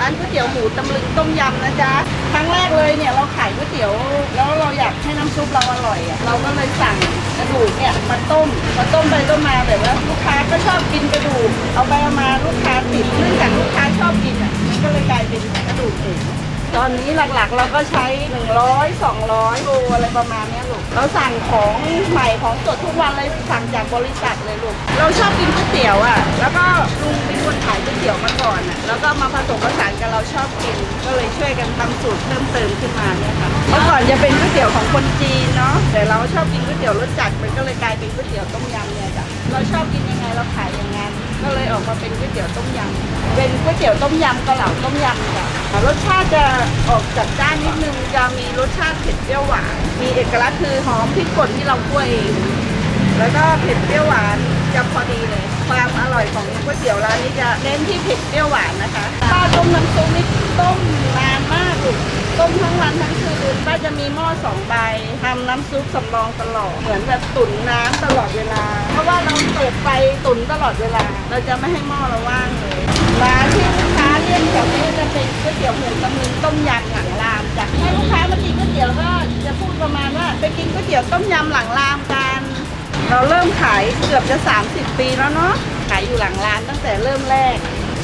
ร้านก๋วยเตี๋ยวหมูตำลึงต้มยำนะจ๊ะครั้งแรกเลยเนี่ยเราขายก๋วยเตี๋ยว แล้วเราอยากให้น้ำซุปเราอร่อยอะเราก็เลยสั่งกระดูกเนี่ยมาต้มมาต้มไปต้มมาแบบว่าลูกค้าก็ชอบกินกระดูกเอาไปเอามาลูกค้าติดเนื่องจากลูกค้าชอบกินอะมันก็เลยกลายเป็นกระดูกเองตอนนี้หลักๆเราก็ใช้ 100 200โลอะไรประมาณนี้ลูก เราสั่งของใหม่ของสดทุกวันเลยสั่งจากบริษัทเลยลูก เราชอบกินก๋วยเตี๋ยวอะ ยวยเตี๋ยวมาก่อนอะแล้วก็มาผสมผสานกันเราชอบกิน ก็เลยช่วยกันทำสูตรเพิ่มเติมขึ้นมาเนี่ยค่ะ เมื่อก่อนจะเป็นก๋วยเตี๋ยวของคนจีนเนาะ แต่เราชอบกินก๋วยเตี๋ยวรสจัดมันก็เลยกลายเป็นก๋วยเตี๋ยวต้มยำเนี่ยจ้ะ เราชอบกินยังไงเราขายอย่างนั้น ก็เลยออกมาเป็นก๋วยเตี๋ยวต้มยำ เป็นก๋วยเตี๋ยวต้มยำเกาเหลาต้มยำจ้ะรสชาติจะออกจัดจ้านนิดนึง จะมีรสชาติเผ็ดเปรี้ยวหวาน มีเอกลักษณ์คือหอมพริกป่นที่เราคั่วเอง แล้วก็เผ็ดเปรี้ยวหวาน จะพอดีเลย ความอร่อยของก๋วยเตี๋ยวร้านนี้จะเน้นที่เผ็ดเปรี้ยวหวานนะคะป้าต้มน้ำซุปนี่ต้มนานมากลูกต้มทั้งวันทั้งคืนป้าจะมีหม้อสองใบทำน้ำซุปสำรองตลอด เหมือนแบบตุ๋นน้ำตลอดเวลา เพราะว่าเราเปิดไฟตุ๋นตลอดเวลา เราจะไม่ให้หม้อเราว่างเลยร้านที่ลูกค้าเรียกแถวนี้จะเป็นก๋วยเตี๋ยวหมูตำลึงต้มยำหลังรามจ้ะให้ลูกค้ามากินก๋วยเตี๋ยวก็จะพูดประมาณว่าไปกินก๋วยเตี๋ยวต้มยำหลังรามกัน เราเริ่มขายเกือบจะ 30 ปีแล้วเนาะ ขายอยู่หลังร้านตั้งแต่เริ่มแรก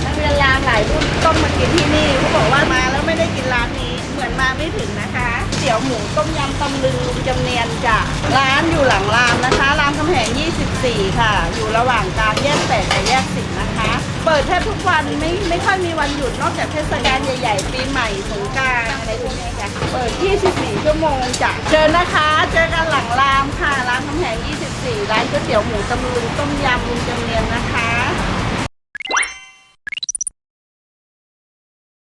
นักเรียนรามหลายรุ่นต้องมากินที่นี่เขาบอกว่ามาแล้วไม่ได้กินร้านนี้ เหมือนมาไม่ถึงนะคะ เตี๋ยวหมูต้มยำตำลึงลุงจำเนียนจ้ะ ร้านอยู่หลังรามนะคะ รามคำแหง 24 ค่ะ อยู่ระหว่างกลางแยกแปดกับแยกสิบนะคะ เปิดแทบทุกวันไม่ไม่ค่อยมีวันหยุดนอกจากเทศกาลใหญ่ ๆ ปีใหม่สงกรารอะไรพวกนี้ ปิด 24 ชั่วโมงจ้ะเจอนะคะ เจอกันหลังรามค่ะ ร้านคำแหง24 ร้านก๋วยเตี๋ยวหมูตำลึงต้มยำลุงจำเนียนนะคะ